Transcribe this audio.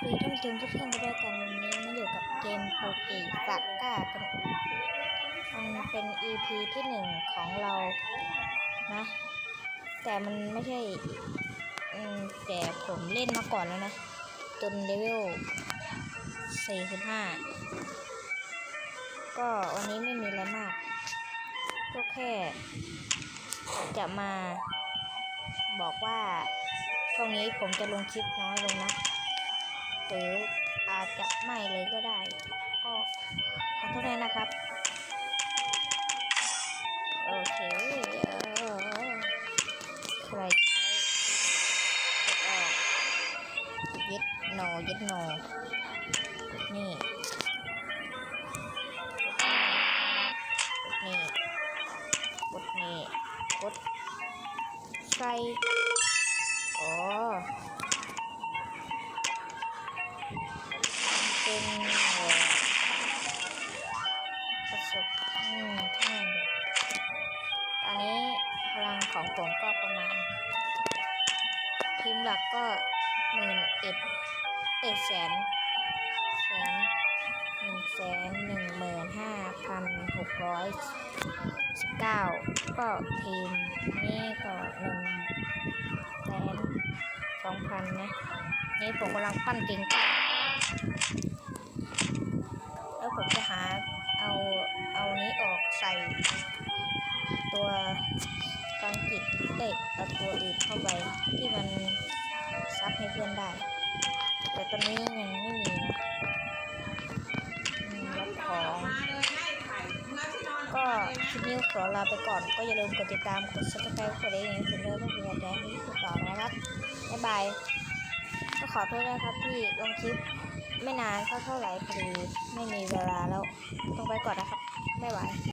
สวัสดีท่านผู้ชมทุกท่านด้วยกันวันนี้มาอยู่กับเกมโปเกสักก้ากันมันเป็น EP ที่หนึ่งของเรานะ แต่มันไม่ใช่แต่ผมเล่นมาก่อนแล้วนะ จนเลเวล 45 ก็วันนี้ไม่มีอะไรมากก็แค่จะมาบอกว่าช่วงนี้ผมจะลงคลิปน้อยลงนะ หรืออาจจะไม่เลยก็ได้ ก็ขอโทษด้วยนะครับ โอเคใครใช้กดออกยึดโนยึดโนนี่นี่กดนี่กดใส่ ป็นเอ่อประสบอืมท่านตอนนี้พลังของผมก็ประมาณ ทีมหลักก็หมื่นเอ็ดเอ็ดแสนแสนหนึ่งแสนหนึ่งหมื่นห้าพันหกร้อยสิบเก้าก็ทีมนี้ก็หนึ่งแสนสองพันนะ นี่ผมกำลังปั้นเก่งก้า แล้วผมจะหาเอาเอานี้ออกใส่ตัวกังกิดเอ้ยเอาตัวอื่นเข้าไปที่มันซับให้เพื่อนได้ แต่ตอนนี้ยังไม่มีนะรับของก็คลิปนี้ขอลาไปก่อนก็อย่าลืมกดติดตามกด subscribe กดไลค์อย่างนี้ถึงเริ่มเป็นกำลังใจให้พี่ต่อนะครับบ๊ายบายก็ขอโทษนะครับที่ลงคลิป ไม่นานเท่าเท่าไหร่พอดีไม่มีเวลาแล้วต้องไปก่อนนะครับไม่ไหว